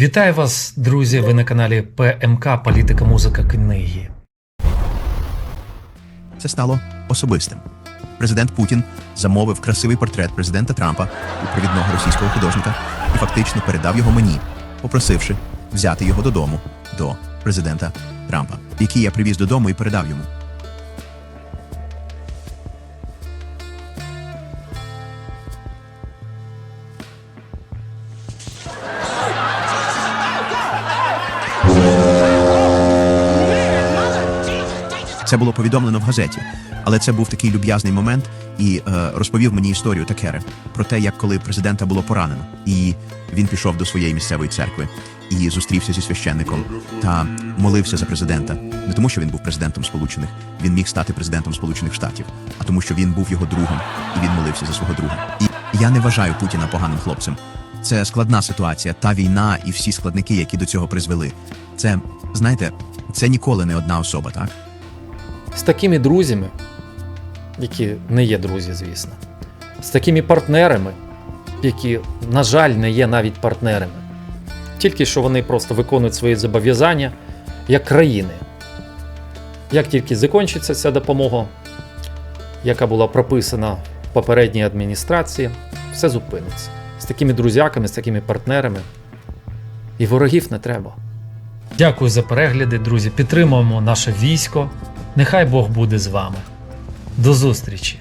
Вітаю вас, друзі! Ви на каналі ПМК Політика, музика, книги. Це стало особистим. Президент Путін замовив красивий портрет президента Трампа у провідного російського художника і фактично передав його мені, попросивши взяти його додому до президента Трампа, який я привіз додому і передав йому. Це було повідомлено в газеті, але це був такий люб'язний момент і е, розповів мені історію Такери про те, як коли президента було поранено, і він пішов до своєї місцевої церкви і зустрівся зі священником та молився за президента. Не тому, що він був президентом Сполучених, він міг стати президентом Сполучених Штатів, а тому, що він був його другом, і він молився за свого друга. І я не вважаю Путіна поганим хлопцем. Це складна ситуація, та війна і всі складники, які до цього призвели. Це знаєте, це ніколи не одна особа, так? З такими друзями, які не є друзі, звісно, з такими партнерами, які, на жаль, не є навіть партнерами, тільки що вони просто виконують свої зобов'язання як країни. Як тільки закінчиться ця допомога, яка була прописана в попередній адміністрації, все зупиниться. З такими друзяками, з такими партнерами. І ворогів не треба. Дякую за перегляди, друзі. Підтримуємо наше військо. Нехай Бог буде з вами. До зустрічі!